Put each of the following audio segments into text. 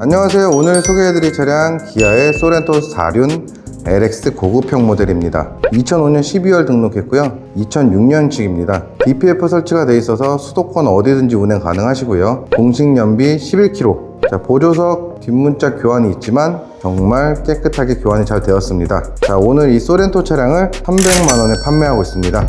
안녕하세요. 오늘 소개해드릴 차량 기아의 소렌토 4륜 LX 고급형 모델입니다. 2005년 12월 등록했고요. 2006년식입니다. DPF 설치가 돼 있어서 수도권 어디든지 운행 가능하시고요. 공식 연비 11km. 자, 보조석 뒷문짝 교환이 있지만 정말 깨끗하게 교환이 잘 되었습니다. 자, 오늘 이 소렌토 차량을 300만 원에 판매하고 있습니다.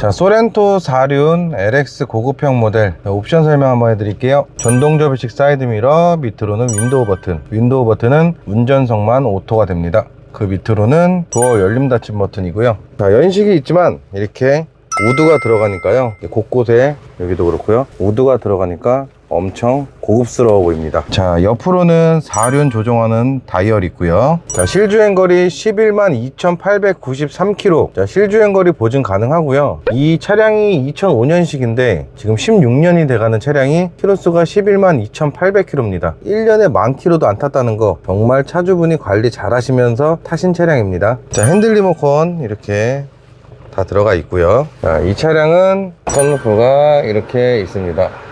자, 소렌토 4륜 LX 고급형 모델 자, 옵션 설명 한번 해드릴게요. 전동 접이식 사이드 미러, 밑으로는 윈도우 버튼. 윈도우 버튼은 운전석만 오토가 됩니다. 그 밑으로는 도어 열림 닫힘 버튼이고요. 자, 연식이 있지만 이렇게 우드가 들어가니까요. 곳곳에 여기도 그렇고요. 우드가 들어가니까 엄청 고급스러워 보입니다. 자, 옆으로는 4륜 조종하는 다이얼 있고요. 자, 실주행 거리 11만 2,893km. 자, 실주행 거리 보증 가능하고요. 이 차량이 2005년식인데 지금 16년이 돼가는 차량이 키로수가 11만 2,800km입니다. 1년에 만 킬로도 안 탔다는 거 정말 차주분이 관리 잘 하시면서 타신 차량입니다. 자, 핸들 리모컨 이렇게 다 들어가 있고요. 자, 이 차량은 선루프가 이렇게 있습니다.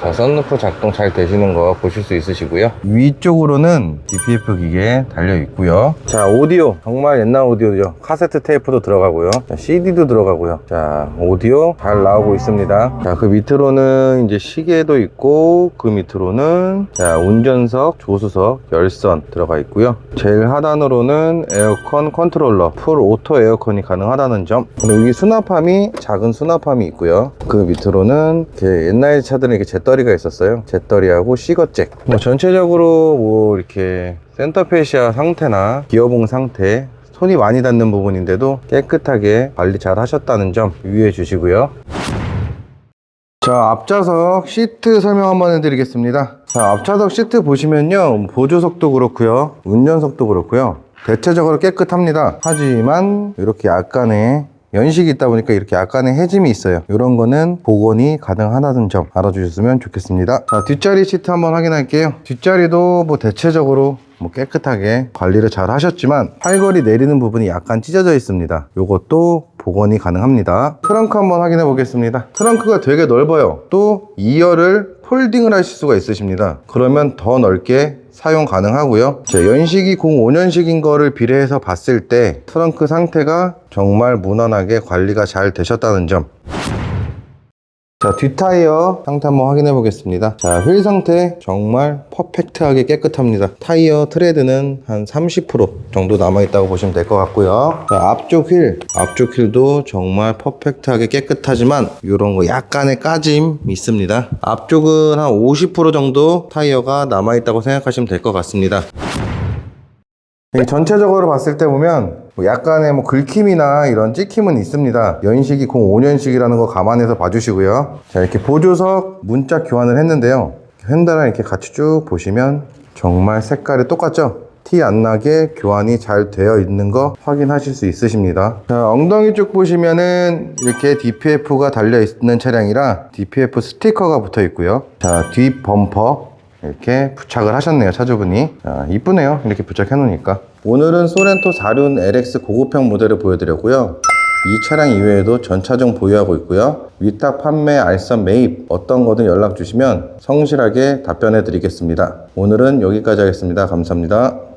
자, 썬루프 작동 잘 되시는 거 보실 수 있으시고요. 위쪽으로는 DPF 기계 달려 있고요. 자, 오디오. 정말 옛날 오디오죠. 카세트 테이프도 들어가고요. 자, CD도 들어가고요. 자, 오디오 잘 나오고 있습니다. 자, 그 밑으로는 이제 시계도 있고, 그 밑으로는 자, 운전석, 조수석, 열선 들어가 있고요. 제일 하단으로는 에어컨 컨트롤러, 풀 오토 에어컨이 가능하다는 점. 그리고 여기 수납함이 작은 수납함이 있고요. 그 밑으로는 옛날 차들은 이렇게 잿더리가 있었어요. 잿더리하고 시거잭. 뭐 전체적으로 뭐 이렇게 센터페시아 상태나 기어봉 상태 손이 많이 닿는 부분인데도 깨끗하게 관리 잘 하셨다는 점 유의해 주시고요. 자, 앞좌석 시트 설명 한번 해드리겠습니다. 자, 앞좌석 시트 보시면요. 보조석도 그렇고요. 운전석도 그렇고요. 대체적으로 깨끗합니다. 하지만 이렇게 약간의 연식이 있다 보니까 이렇게 약간의 해짐이 있어요. 이런 거는 복원이 가능하다는 점 알아주셨으면 좋겠습니다. 자, 뒷자리 시트 한번 확인할게요. 뒷자리도 뭐 대체적으로 뭐 깨끗하게 관리를 잘 하셨지만 팔걸이 내리는 부분이 약간 찢어져 있습니다. 이것도 복원이 가능합니다. 트렁크 한번 확인해 보겠습니다. 트렁크가 되게 넓어요. 또 2열을 폴딩을 하실 수가 있으십니다. 그러면 더 넓게 사용 가능하고요. 자, 연식이 05년식인 거를 비례해서 봤을 때 트렁크 상태가 정말 무난하게 관리가 잘 되셨다는 점. 자, 뒷타이어 상태 한번 확인해 보겠습니다. 자, 휠 상태 정말 퍼펙트하게 깨끗합니다. 타이어 트레드는 한 30% 정도 남아있다고 보시면 될 것 같고요. 자, 앞쪽 휠, 앞쪽 휠도 정말 퍼펙트하게 깨끗하지만 이런 거 약간의 까짐 있습니다. 앞쪽은 한 50% 정도 타이어가 남아있다고 생각하시면 될 것 같습니다. 이 전체적으로 봤을 때 보면 뭐 약간의 뭐 긁힘이나 이런 찍힘은 있습니다. 연식이 05년식이라는 거 감안해서 봐주시고요. 자 이렇게 보조석 문짝 교환을 했는데요. 핸들랑 이렇게 같이 쭉 보시면 정말 색깔이 똑같죠? 티 안 나게 교환이 잘 되어 있는 거 확인하실 수 있으십니다. 자, 엉덩이 쪽 보시면은 이렇게 DPF가 달려 있는 차량이라 DPF 스티커가 붙어 있고요. 자, 뒷 범퍼 이렇게 부착을 하셨네요 차주분이. 자, 이쁘네요 이렇게 부착해 놓으니까. 오늘은 소렌토 4륜 LX 고급형 모델을 보여드렸고요. 이 차량 이외에도 전차종 보유하고 있고요. 위탁 판매 알선 매입 어떤 거든 연락 주시면 성실하게 답변해 드리겠습니다. 오늘은 여기까지 하겠습니다. 감사합니다